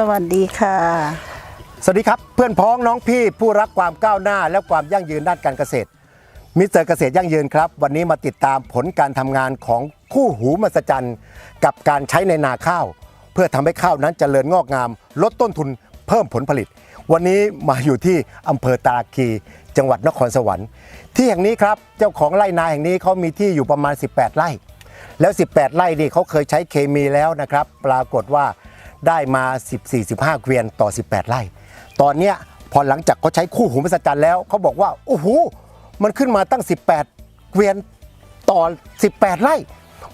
สวัสดีค่ะ สวัสดีครับเพื่อนพ้องน้องพี่ผู้รักความก้าวหน้าและความยั่งยืนด้านการเกษตรมิสเตอร์เกษตรยั่งยืนครับวันนี้มาติดตามผลการทำงานของคู่หูมหัศจรรย์กับการใช้ในนาข้าว เพื่อทำให้ข้าวนั้นเจริญงอกงาม ลดต้นทุนเพิ่มผลผลิต วันนี้มาอยู่ที่อำเภอตาคี จังหวัดนครสวรรค์ ที่แห่งนี้ครับเจ้าของไร่นาแห่งนี้เขามีที่อยู่ประมาณ 18 ไร่ แล้ว 18 ไร่นี่เขาเคยใช้เคมีแล้วนะครับ ปรากฏว่า ได้มา 14-15 เกวียนต่อ 18 ไร่ ตอนเนี้ยพอหลังจากเขาใช้คู่หูมหัศจรรย์แล้วเขาบอกว่าโอ้โหมันขึ้นมาตั้ง 18 เกวียนต่อ 18 ไร่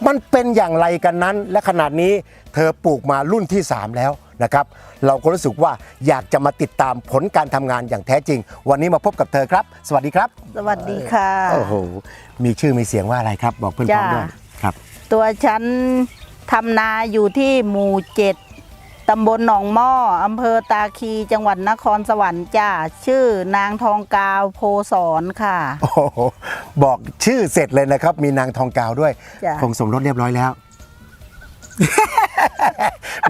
มันเป็นอย่างไรกันนั้น และขนาดนี้เธอปลูกมารุ่นที่ 3 แล้วนะครับ เราก็รู้สึกว่าอยากจะมาติดตามผลการทำงานอย่างแท้จริง วันนี้มาพบกับเธอครับ สวัสดีครับสวัสดีค่ะ โอ้โหมีชื่อมีเสียงว่าอะไรครับ บอกเพื่อนพ้องด้วยจ้า ครับ ตัวฉันทำนาอยู่ที่หมู่เจ็ด ตำบลหนองหม้ออำเภอตาคีจังหวัดนครสวรรค์จ้าชื่อนางทองกาวโพสอนค่ะ โอ้โหบอกชื่อเสร็จเลยนะครับ มีนางทองกาวด้วยจ้ะ คงสมรสเรียบร้อยแล้ว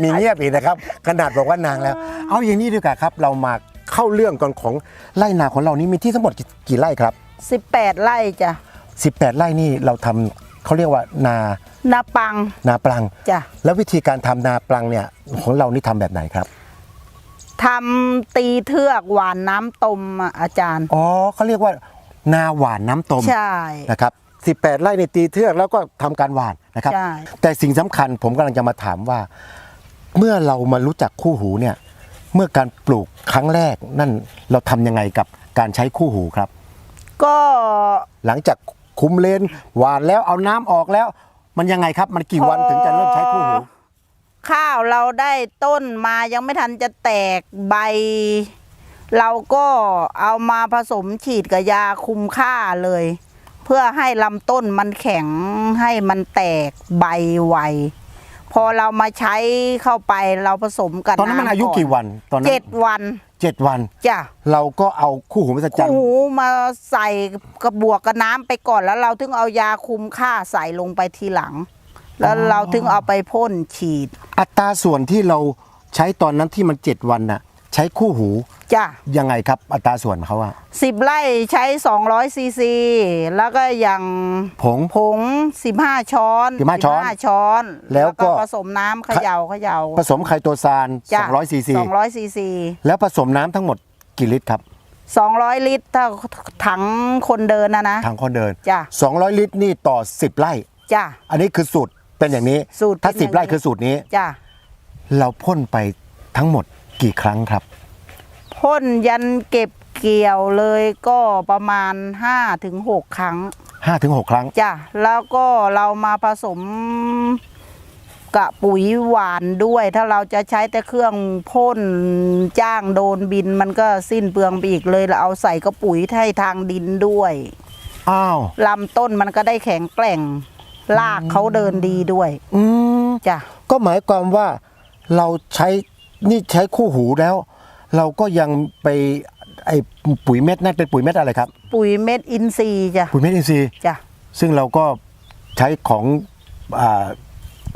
มีเงียบอีกนะครับ ขนาดบอกว่านางแล้ว เอาอย่างนี้ดีกว่าครับ เรามาเข้าเรื่องก่อนของไร่นาของเรานี่มีที่ทั้งหมดกี่กี่ไร่ครับ18ไร่จ้ะ18 ไร่นี่เราทำ เขาเรียกว่านานาปังนาปลังจ้ะแล้ววิธีการทำนาปลังเนี่ยของเรานี่ทำแบบไหนครับทำตีเทือกหวานน้ำตมอะอาจารย์ อ๋อเขาเรียกว่านาหวานน้ำตมใช่นะครับ18ไร่ในตีเทือกแล้วก็ทำการหว่านนะครับใช่แต่สิ่งสำคัญผมกำลังจะมาถามว่า เมื่อเรามารู้จักคู่หูเนี่ย เมื่อการปลูกครั้งแรกนั่นเราทำยังไงกับการใช้คู่หูครับ ก็หลังจาก คุมเลนหวานแล้วเอาน้ำออกแล้ว มันยังไงครับ มันกี่วันถึงจะเริ่มใช้คู่หู ข้าวเราได้ต้นมายังไม่ทันจะแตกใบ เราก็เอามาผสมฉีดกับยาคุมค่าเลย เพื่อให้ลำต้นมันแข็งให้มันแตกใบไวพอเรามาใช้เข้าไปเราผสมกันตอนนั้นมันอายุกี่วันตอนนั้นเจ็ดวัน เจ็ดวัน จ้ะเราก็เอาคู่หูมหัศจรรคู่ย์ หูมาใส่กระบวกกับน้ำไปก่อนแล้วเราถึงเอายาคุมค่าใส่ลงไปทีหลัง แล้วเราถึงเอาไปพ่นฉีด อัตราส่วนที่เราใช้ตอนนั้นที่มันเจ็ดวันน่ะ ใช้คู่หูจ้ะยังไงครับอัตราส่วนเขาอะสิบไร่ใช้ 200ซีซีแล้วก็อย่างผง ผง 15 ช้อน15ช้อน15ช้อนแล้วก็ผสมน้ำเขย่าเขย่าผสมไคโตซานจ้ะ200ซีซี200ซีซีแล้วผสมน้ำทั้งหมดกี่ลิตรครับ 200 ลิตรถ้าถังคนเดินนะนะทางคนเดินจ้ะ200 ลิตรนี่ต่อ 10 ไร่จ้ะอันนี้คือสูตรเป็นอย่างนี้สูตรถ้าเป็นอย่าง10 ไร่นี้คือสูตรนี้จ้ะเราพ่นไปทั้งหมด กี่ครั้งครับ พ่นยันเก็บเกี่ยวเลยก็ประมาณ5-6ครั้ง5-6ครั้ง จ้ะแล้วก็เรามาผสมกับปุ๋ยหวานด้วย ถ้าเราจะใช้แต่เครื่องพ่นจ้างโดนบินมันก็สิ้นเปลืองไปอีกเลยเราเอาใส่กระปุ๋ยให้ทางดินด้วยอ้าวลำต้นมันก็ได้แข็งแกร่งรากเขาเดินดีด้วย อืมจ้ะก็หมายความว่าเราใช้ นี่ใช้คู่หูแล้ว เราก็ยังไปไอปุ๋ยเม็ดนั่นเป็นปุ๋ยเม็ดอะไรครับ ปุ๋ยเม็ดอินทรีย์จ้ะปุ๋ยเม็ดอินทรีย์จ้ะซึ่งเราก็ใช้ของอา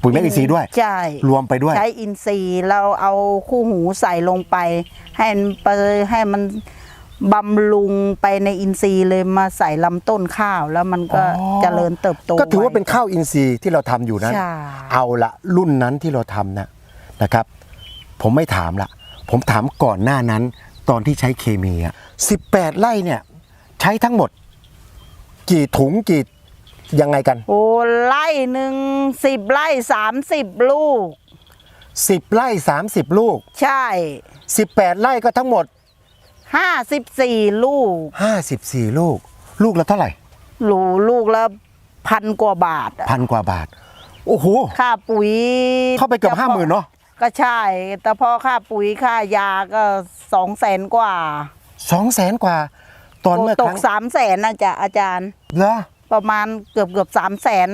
ปุ๋ยเม็ดอินทรีย์ด้วยใช่รวมไปด้วย ใช้อินทรีย์เราเอาคู่หูใส่ลงไป ให้มันไปให้มันบำรุงไปในอินทรีย์เลยมาใส่ลำต้นข้าวแล้วมันก็อ๋อเจริญเติบโต ก็ถือว่าไเป็นข้าวอินทรีย์ที่เราทำอยู่นั้นใช่เอาละรุ่นนั้นที่เราทำนะนะครับ ผมไม่ถามละ ผมถามก่อนหน้านั้นตอนที่ใช้เคมีอะ18ไร่เนี่ย ใช้ทั้งหมด กี่ถุงกี่ยังไงกันโอ้ไร่หนึ่งสิบไร่สามสิบลูก10ไร่30ลูกใช่18ไร่ก็ทั้งหมดห้าสิบสี่ลูก54ลูก ลูกละเท่าไหร่หลูลูกละพันกว่าบาทอะพันกว่าบาท โอ้โห ค่าปุ๋ยเข้าไปเกือบห้าหมื่นเนาะ ก็ใช่ แต่พอค่าปุ๋ยค่ายาก็สองแสนกว่าสองแสนกว่า ตอนเมื่อตคกรั้งสามแสนนะจ๊ะอาจารย์ เหรอประมาณเกือบเกือบสามแสน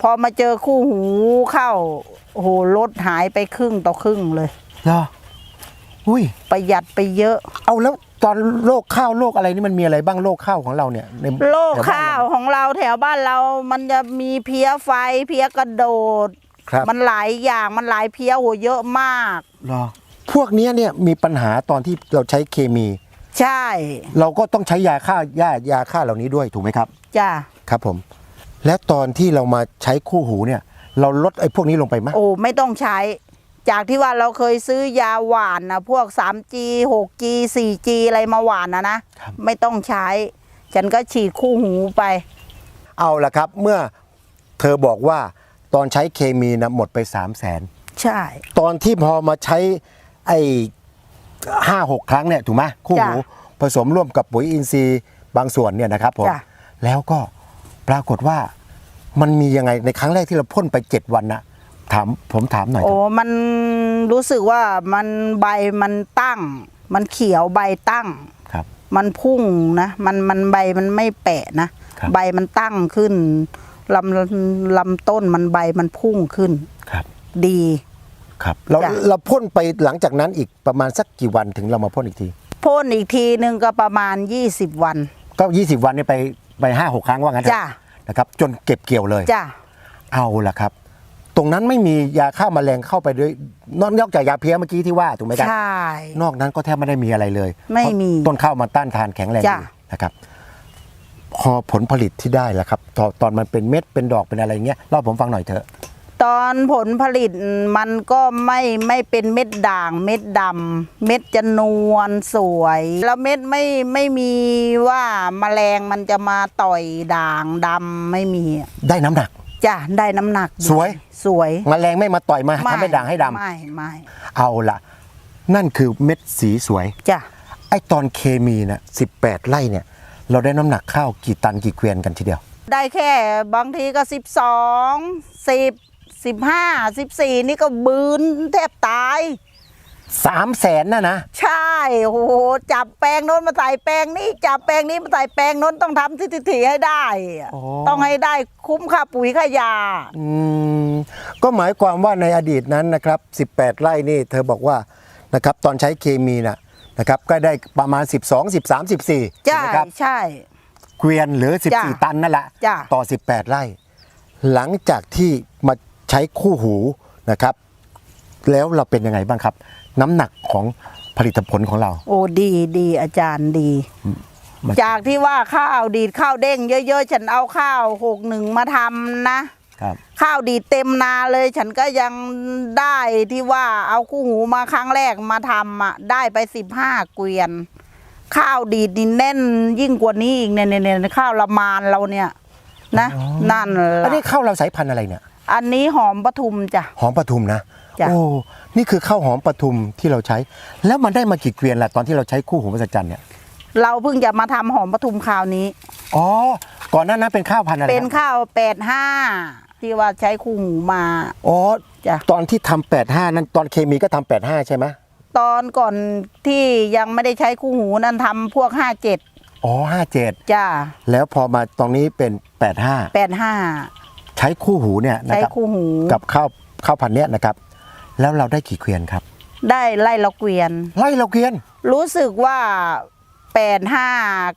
พอมาเจอคู่หูเข้าโอ้โหลดหายไปครึ่งต่อครึ่งเลย เหรออุ้ย ประหยัดไปเยอะ เอาแล้วตอนโรคข้าวโรคอะไรนี่มันมีอะไรบ้างโรคข้าวของเราเนี่ยในโรคแถบ้นข้าวเรของเราแถวบ้านเรามันจะมีเพี้ยไฟเพี้ยกระโดด ครับ มันหลายอย่างมันหลายเพี้ยโหเยอะมาก เหรอพวกเนี้ยเนี่ยมีปัญหาตอนที่เราใช้เคมี ใช่เราก็ต้องใช้ยาฆ่าหญ้ายาฆ่าเหล่านี้ด้วยถูกไหมครับ จ้ะครับผม และตอนที่เรามาใช้คู่หูเนี่ย เราลดไอ้พวกนี้ลงไปไหมโอ้ไม่ต้องใช้ จากที่ว่าเราเคยซื้อยาหวานนะพวก 3G 6G 4G อะไรมาหวานนะนะ ไม่ต้องใช้ ฉันก็ฉีดคู่หูไป เอาละครับ เมื่อเธอบอกว่า ตอนใช้เคมีนะหมดไป3 0 0แสนใช่ ตอนที่พอมาใช้ไอ้ห้าหกครั้งเนี่ยถูกไหมคู่หูจ้ะผสมร่วมกับปุ๋ยอินทรีย์บางส่วนเนี่ยนะครับผมจ้ะ แล้วก็ปรากฏว่ามันมียังไงในครั้งแรกที่เราพ่นไป7วันนะถามผมถามหน่อยโอ้มันรู้สึกว่ามันใบมันตั้ง มันเขียวใบตั้ง ครับ มันพุ่งนะ มันมันใบมันไม่แปะนะครับ ใบมันตั้งขึ้น ลำลำต้นมันใบมันพุ่งขึ้นครับ ดี ครับเราจ้ะ เราพ่นไปหลังจากนั้นอีกประมาณสักกี่วันถึงเรามาพ่นอีกที พ่นอีกทีหนึ่งก็ประมาณ 20 วัน ก็ 20 วันเนี่ยไปไปห้าหกครั้งว่างั้นเถอะจ้ะ นะครับจนเก็บเกี่ยวเลย จ้ะเอาละครับ ตรงนั้นไม่มียาฆ่าแมลงเข้าไปด้วยนอกนอกจากยาเพี้ยเมื่อกี้ที่ว่าถูกไหมครับใช่ นอกนั้นก็แทบไม่ได้มีอะไรเลยไม่มีเพราะต้นข้าวมันต้านทานแข็งแรงจ้ะดีนะครับพ อผลผลิตที่ได้แล้วครับตอนตอนมันเป็นเม็ดเป็นดอกเป็นอะไรเงี้ยเล่าผมฟังหน่อยเถอะ ตอนผลผลิตมันก็ไม่ไม่เป็นเม็ดด่าง เม็ดดำเม็ดจะนวลสวย แล้วเม็ดไม่ไม่มีว่าแมลงมันจะมาต่อยด่างดำไม่มีได้น้ำหนัก จ้ะได้น้ำหนักดีสวย สวยแมลงไม่มาต่อยมาทำให้ด่างให้ดำไม่ไม่เอาละนั่นคือเม็ดสีสวย จ้ะไอ้ตอนเคมีนะ18 ไร่เนี่ย เราได้น้ำหนักข้าวกี่ตันกี่เกวียนกันทีเดียว ได้แค่บางทีก็สิบสองสิบสิบห้าสิบสี่นี่ก็บืนแทบตาย3 0 0แสนนะนะ ใช่โอ้โหจับแปลงโน้นมาใส่แปลงนี้จับแปลงนี้มาใส่แปลงโน้นต้องทำทิถีๆให้ได้อะโอ้ต้องให้ได้คุ้มค่าปุ๋ยค่ายา อืมก็หมายความว่าในอดีตนั้นนะครับ 18 ไร่นี่เธอบอกว่านะครับตอนใช้เคมีนะ นะครับก็ได้ประมาณ 12 13 14ใช่นะครับใช่ เกวียนหรือ จ้ะ14 ตันนั่นแหละจ้ะ ต่อ 18 ไร่ หลังจากที่มาใช้คู่หูนะครับ แล้วเราเป็นยังไงบ้างครับ น้ำหนักของผลิตผลของเรา โอ้ดีดีอาจารย์ดี มัน จากที่ว่าข้าวดีดข้าวเด้งเยอะๆ ฉันเอาข้าวหกหนึ่งมาทำนะครับ ข้าวดีดเต็มนาเลย ฉันก็ยังได้ที่ว่าเอาคู่หูมาครั้งแรกมาทำอะได้ไปสิบห้าเกวียน ข้าวดีดนี่แน่นยิ่งกว่านี้อีกเนี่ยเนี่ยเนี่ยข้าวละมานเราเนี่ยนะนั่นอันนี้ละข้าวเราสายพันธุ์อะไรเนี่ย อันนี้หอมปทุมจ้ะหอมปทุมนะจ้ะโอ้นี่คือข้าวหอมปทุมที่เราใช้ แล้วมันได้มากี่เกวียนล่ะตอนที่เราใช้คู่หูมหัศจรรย์เนี่ยเราเพิ่งจะมาทำหอมปทุมคราวนี้อ๋อก่อนหน้านั้นเป็นข้าวพันธุ์อะไรเป็นครับข้าวแปดห้า ที่ว่าใช้คู่หูมาอ๋อจ้ะตอนที่ทำแปดห้านั้นตอนเคมีก็ทำแปดห้าใช่ไหมตอนก่อนที่ยังไม่ได้ใช้คู่หูนั่นทำพวกห้าเจ็ดอ๋อห้าเจ็ดจ้าแล้วพอมาตรงนี้เป็นแปดห้าแปดห้าใช้คู่หูเนี่ยนะใช้ครับ คู่หูกับข้าวข้าวพันธุ์เนี้ยนะครับ แล้วเราได้กี่เกวียนครับ ได้ไล่ละเกวียน ไล่เราเกวียนรู้สึกว่าแปดห้า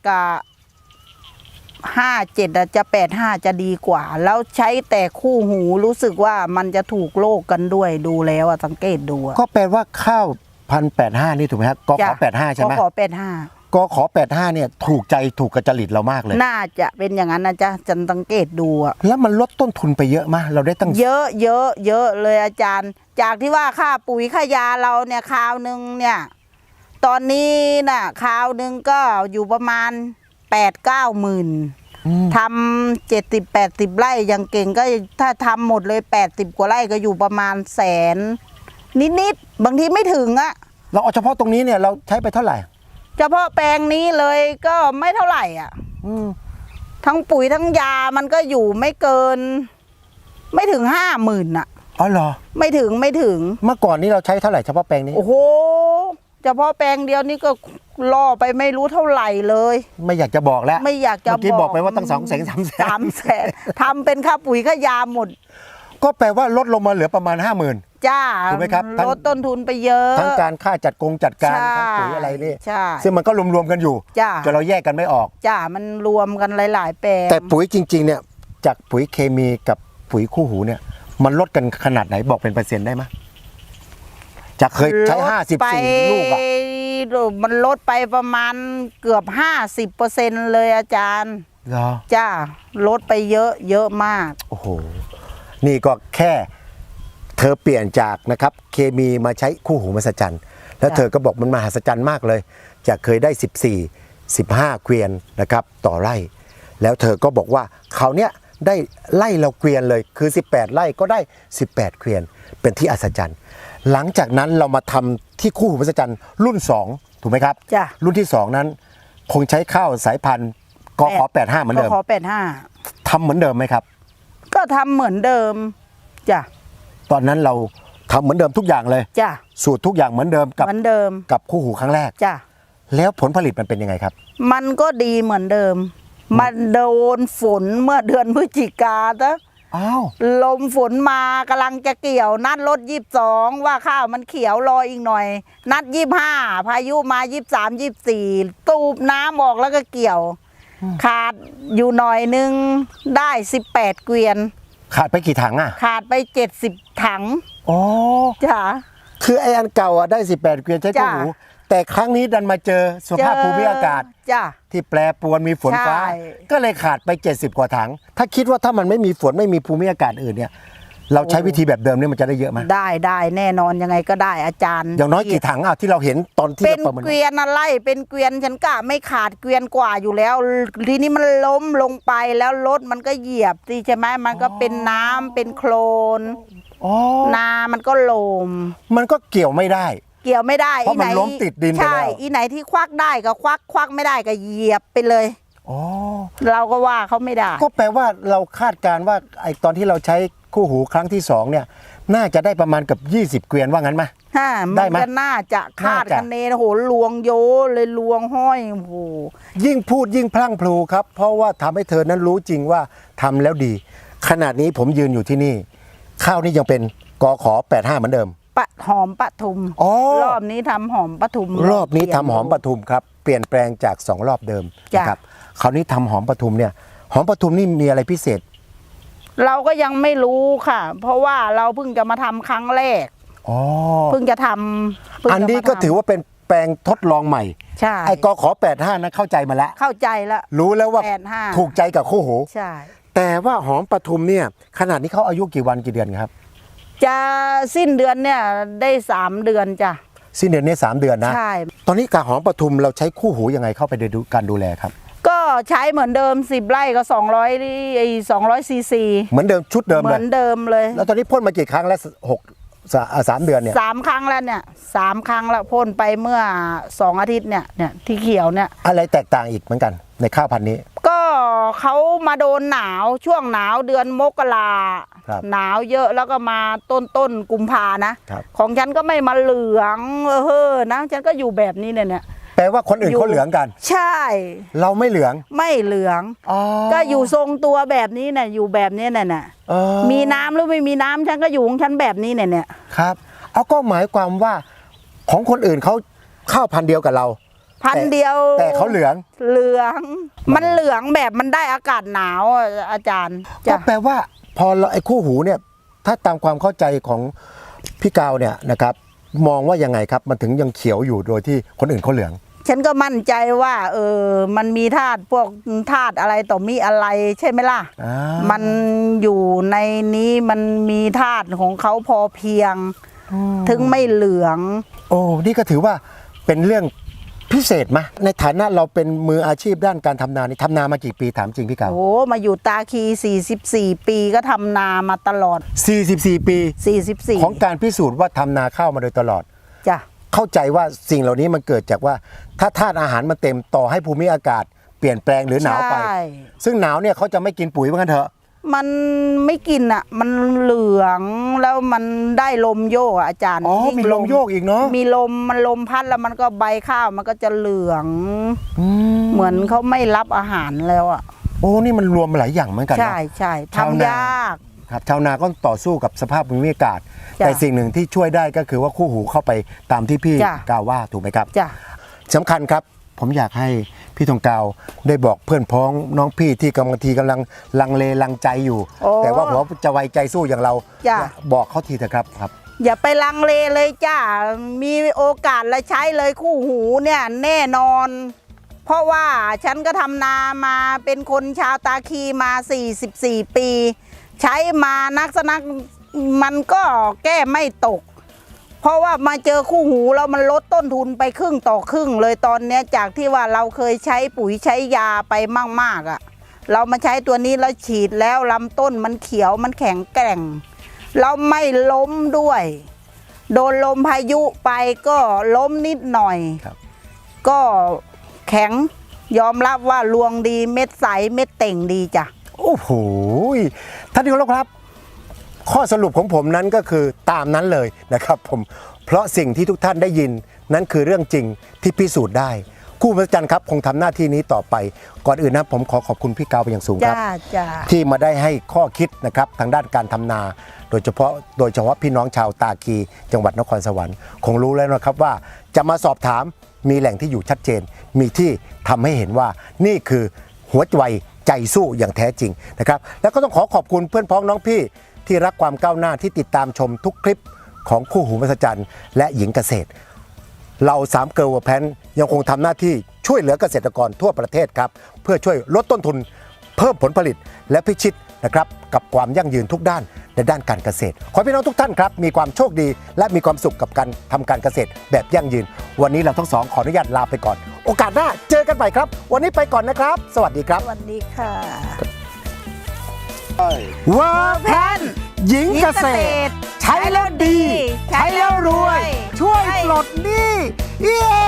กับ ห้าเจ็ดจะแปดห้าจะดีกว่า แล้วใช้แต่คู่หูรู้สึกว่ามันจะถูกโลกกันด้วยดูแล้วอะสังเกตดูอะ ก็แปลว่าข้าวพันแปดห้านี่ถูกไหมครับกขอแปดห้าใช่ไหมก็ขอแปดห้ากขอแปดห้าเนี่ยถูกใจถูกกระจริตเรามากเลย น่าจะเป็นอย่างนั้นนะจ๊ะจันสังเกตดูอะแล้วมันลดต้นทุนไปเยอะมากเราได้ตั้ง เยอะเยอะเยอะเลยอาจารย์ จากที่ว่าค่าปุ๋ยค่ายาเราเนี่ยคราวหนึ่งเนี่ย ตอนนี้น่ะคราวหนึ่งก็อยู่ประมาณ แปดเก้าหมื่นอืม ทำเจ็ดสิบแปดสิบไร่อย่างเก่งก็ถ้าทำหมดเลยแปดสิบกว่าไร่ก็อยู่ประมาณแสน นิดๆบางทีไม่ถึงอะ เราเอาเฉพาะตรงนี้เนี่ยเราใช้ไปเท่าไหร่ เฉพาะแปลงนี้เลยก็ไม่เท่าไหร่อะ อืมทั้งปุ๋ยทั้งยามันก็อยู่ไม่เกิน ไม่ถึงห้าหมื่นอะอ๋อเหรอ ไม่ถึงไม่ถึง เมื่อก่อนนี้เราใช้เท่าไหร่เฉพาะแปลงนี้ โอ้โห เฉพาะแปลงเดียวนี่ก็ล่อไปไม่รู้เท่าไหร่เลย ไม่อยากจะบอกแล้วไม่อยากจะเมื่อกี้บอกไปว่าตั้งสองแสนสามแสนสามแสนทำเป็นค่าปุ๋ยค่ายาหมด ก็แปลว่าลดลงมาเหลือประมาณห้าหมื่น จ้าถูกไหมครับทั้ง ลดต้นทุนไปเยอะทั้งการค่าจัดกงจัดการใช่ทั้งปุ๋ยอะไรนี่ ใช่ซึ่งมันก็รวมๆกันอยู่จ้าจนเราแยกกันไม่ออก จ้ามันรวมกันหลาย ๆ แปลงแต่ปุ๋ยจริง ๆ เนี่ย จากปุ๋ยเคมีกับปุ๋ยคู่หูเนี่ย มันลดกันขนาดไหนบอกเป็นเปอร์เซ็นต์ได้ไหม จากเคยใช้ลดไป54 ลูกอะมันลดไปประมาณเกือบ 50%เลยอาจารย์เหรอจ้าลดไปเยอะเยอะมาก โอ้โห นี่ก็แค่เธอเปลี่ยนจากนะครับ เคมีมาใช้คู่หูมหัศจรรย์แล้วจ้ะเธอก็บอกมันมหัศจรรย์มากเลยจากเคยได้ 14 15 เกวียนนะครับ ต่อไร่ แล้วเธอก็บอกว่าเขาวเนี้ยได้ไล่เราเกวียนเลยคือ 18 ไร่ก็ได้ 18 เกวียน เป็นที่อัศจรรย์ หลังจากนั้นเรามาทำที่คู่หูมหัศจรรย์รุ่น 2 ถูกไหมครับ จ้ะ รุ่นที่ 2 นั้น คงใช้ข้าวสายพันธุ์กขอ85 เหมือนเดิมก็ขอแปดห้าทำเหมือนเดิมไหมครับ ก็ทำเหมือนเดิม จ้ะ ตอนนั้นเราทำเหมือนเดิมทุกอย่างเลย จ้ะ สูตรทุกอย่างเหมือนเดิมกับเหมือนเดิม กับคู่หูครั้งแรก จ้ะ แล้วผลผลิตมันเป็นยังไงครับ มันก็ดีเหมือนเดิม มันโดนฝนเมื่อเดือนพฤศจิกานะ อ้าวลมฝนมากำลังจะเกี่ยว นัดรถยีบสองว่าข้าวมันเขียวรออีกหน่อย นัดยี่ห้าพายุมายี่สามยี่สี่ตูบน้ำออกแล้วก็เกี่ยว ขาดอยู่หน่อยนึงได้สิบแปดเกวียน ขาดไปกี่ถังอะ ขาดไปเจ็ดสิบถังอ๋อจ้ะคือไออันเก่าอะได้18เกวียนใช้คู่จ้ะหู แต่ครั้งนี้ดันมาเจอสภาพภูมิอากาศ จ้ะ ที่แปรปรวนมีฝนฟ้า ใช่ ก็เลยขาดไป 70 กว่าถัง ถ้าคิดว่าถ้ามันไม่มีฝนไม่มีภูมิอากาศอื่นเนี่ย เราใช้วิธีแบบเดิมเนี่ยมันจะได้เยอะไหมได้ได้แน่นอนยังไงก็ได้อาจารย์อย่างน้อยกี่ถังอะที่เราเห็นตอนที่เป็นเราประเมินเกวียนอะไรเป็นเกวียนฉันกะไม่ขาดเกวียนกว่าอยู่แล้วทีนี้มันล้มลงไปแล้วรถมันก็เหยียบสิใช่ไหมมันก็เป็นน้ำเป็นโคลนอ๋อนามันก็โลม มันก็เกี่ยวไม่ได้ เกี่ยวไม่ได้เพราะมันล้มติดดินไปแล้ว ใช่อีไหนที่ควักได้ก็ควักควักไม่ได้ก็เหยียบไปเลย อ๋อ เราก็ว่าเขาไม่ได้ ก็แปลว่าเราคาดการณ์ว่าไอตอนที่เราใช้คู่หูครั้งที่สองเนี่ย น่าจะได้ประมาณกับ 20 เกวียนว่างั้นไหม ฮะได้มันไหมก็น่าจะคาดน่าจะ คะเนโอ้โหลวงโยเลยลวงห้อยโอ้โหยิ่งพูดยิ่งพลั่งพลูครับ เพราะว่าทำให้เธอนั้นรู้จริงว่าทำแล้วดี ขนาดนี้ผมยืนอยู่ที่นี่ ข้าวนี่ยังเป็นกอขอ85 เหมือนเดิม ปะหอมปะทุม อ๋อ รอบนี้ทำหอมปะทุมรอบนี้ทำหอมปปะทุมครับ เปลี่ยนแปลงจาก2รอบเดิมจ้ะ นะครับคราวนี้ทำหอมปทุมเนี่ยหอมปทุมนี่มีอะไรพิเศษเราก็ยังไม่รู้ค่ะ เพราะว่าเราเพิ่งจะมาทำครั้งแรก อ๋อเพิ่งจะทำเพิ่งจะอันนี้มาก็ทำถือว่าเป็นแปลงทดลองใหม่ใช่ไอ้กอขอ85นั้นเข้าใจมาแล้วเข้าใจแล้ว รู้แล้วว่า85 ถูกใจกับคู่หู ใช่ แต่ว่าหอมปทุมเนี่ยขนาดนี้เขาอายุกี่วันกี่เดือนครับ จะสิ้นเดือนเนี่ยได้สามเดือนจ้ะ สิ้นเดือนนี้สามเดือนนะใช่ ตอนนี้กาหอมปทุมเราใช้คู่หูยังไงเข้าไปในดูการดูแลครับ ก็ใช้เหมือนเดิมสิบไร่ก็สองร้อยไอ้สองร้อยซีซีเหมือนเดิมชุดเดิมเหเลมืยอนเดิมเลยแล้วตอนนี้พ่นมากี่ครั้งแล้วหกสาอ่าสามเดือนเนี่ยสามครั้งแล้วเนี่ยสามครั้งแล้วพ่นไปเมื่อสองอาทิตย์เนี่ยเนี่ยที่เขียวเนี่ยอะไรแตกต่างอีกเหมือนกันในข้าวพันธุ์นี้ ก็เขามาโดนหนาวช่วงหนาวเดือนมกราครับหนาวเยอะแล้วก็มาต้นต้นกุมภานะ ครับ ของฉันก็ไม่มาเหลืองเออเฮ้อนะฉันก็อยู่แบบนี้เนี่ยเนี่ย แปลว่าคนอื่นอยู่ เขาเหลืองกัน ใช่ เราไม่เหลืองไม่เหลืองอ๋อก็อยู่ทรงตัวแบบนี้เนี่ยอยู่แบบนี้เนี่ยน่ะเออมีน้ำหรือไม่มีน้ำฉันก็อยู่ของฉันแบบนี้เนี่ยเนี่ยครับ เอาก็หมายความว่าของคนอื่นเขาข้าวพันธุ์เดียวกับเรา พันเดียวแต่เขาเหลือง เหลือง มันเหลืองแบบมันได้อากาศหนาวอะอาจารย์ก็จ้ะแปลว่า พอเราไอ้คู่หูเนี่ย ถ้าตามความเข้าใจของพี่กาวเนี่ยนะครับ มองว่ายังไงครับ มันถึงยังเขียวอยู่โดยที่คนอื่นเขาเหลือง ฉันก็มั่นใจว่า เออ มันมีธาตุพวกธาตุอะไรต่อมีอะไรใช่ไหมล่ะอ่ามันอยู่ในนี้มันมีธาตุของเขาพอเพียง ถึงไม่เหลือง โอ้นี่ก็ถือว่าเป็นเรื่อง พิเศษมะในฐานะเราเป็นมืออาชีพด้านการทำนานี่ทำนามากี่ปีถามจริงพี่กาวโอ้มาอยู่ตาคี 44 ปีก็ทำนามาตลอด 44 ปี 44ของการพิสูจน์ว่าทำนาข้าวมาโดยตลอด จ้ะ เข้าใจว่าสิ่งเหล่านี้มันเกิดจากว่า ถ้าธาตุอาหารมันเต็มต่อให้ภูมิอากาศ เปลี่ยนแปลงหรือหนาวไป ใช่ ซึ่งหนาวเนี่ยเขาจะไม่กินปุ๋ยเหมือนกันเถอะ มันไม่กินอะ มันเหลืองแล้วมันได้ลมโยกอะอาจารย์อ๋อยิ่งมีลมโยกอีกเนาะมีลมมันลมพัดแล้วมันก็ใบข้าวมันก็จะเหลือง อืมเหมือนเขาไม่รับอาหารแล้วอะ โอ้นี่มันรวมหลายอย่างเหมือนกันนะ ใช่ใช่ชาวนา ทำยาก ครับชาวนาก็ต่อสู้กับสภาพภูมิอากาศ จ้ะแต่สิ่งหนึ่งที่ช่วยได้ก็คือว่าคู่หูเข้าไปตามที่พี่จ้ะ กล่าวว่าถูกไหมครับจ้ะ สำคัญครับ ผมอยากให้พี่ทองกาวได้บอกเพื่อนพ้องน้องพี่ที่กำลังทีกำลังลังเลลังใจอยู่ โอ้แต่ว่าหัวจะไวใจสู้อย่างเราจ้ะ บอกเขาทีเถอะครับครับ อย่าไปลังเลเลยจ้า มีโอกาสและใช้เลยคู่หูเนี่ยแน่นอน เพราะว่าฉันก็ทำนามาเป็นคนชาวตาคีมา 44 ปี ใช้มานักสนักมันก็แก้ไม่ตก เพราะว่ามาเจอคู่หูแล้วมันลดต้นทุนไปครึ่งต่อครึ่งเลยตอนเนี้ยจากที่ว่าเราเคยใช้ปุ๋ยใช้ยาไปมากๆอะ่ะ เรามาใช้ตัวนี้แล้วฉีดแล้วลำต้นมันเขียวมันแข็งแกร่ง เราไม่ล้มด้วย โดนลมพายุไปก็ล้มนิดหน่อย ครับ ก็แข็งยอมรับว่ารวงดีเม็ดใสเม็ดเต่งดีจ้ะ โอ้โหท่านที่เคารพครับ ข้อสรุปของผมนั้นก็คือตามนั้นเลยนะครับผมเพราะสิ่งที่ทุกท่านได้ยิน นั้นคือเรื่องจริงที่พิสูจน์ได้คู่พระจันทร์ครับคงทำหน้าที่นี้ต่อไป ก่อนอื่นนะผมขอขอบคุณพี่เกาเป็นอย่างสูงครับจ้าจ้าที่มาได้ให้ข้อคิดนะครับทางด้านการทำนา โดยเฉพาะโดยเฉพาะพี่น้องชาวตาคีจังหวัดนครสวรรค์คงรู้แล้วนะครับว่าจะมาสอบถามมีแหล่งที่อยู่ชัดเจน มีที่ทำให้เห็นว่านี่คือหัวใจใจสู้อย่างแท้จริงนะครับ แล้วก็ต้องขอขอบคุณเพื่อนพ้องน้องพี่ ที่รักความก้าวหน้าที่ติดตามชมทุกคลิปของคู่หูมหัศจรรย์และหญิงเกษตร เราสามเกิร์ลแพนยังคงทำหน้าที่ช่วยเหลือเกษตรกรทั่วประเทศครับ เพื่อช่วยลดต้นทุน เพิ่มผลผลิตและพิชิตนะครับกับความยั่งยืนทุกด้านในด้านการเกษตร ขอพี่น้องทุกท่านครับมีความโชคดี และมีความสุขกับการทำการเกษตรแบบยั่งยืน วันนี้เราทั้งสองขออนุญาตลาไปก่อน โอกาสหน้าเจอกันใหม่ครับ วันนี้ไปก่อนนะครับ สวัสดีครับ สวัสดีค่ะ วอร์แพนหญิงเกษตร ใช้แล้วดี ใช้แล้วรวย ช่วยปลดหนี้ เย้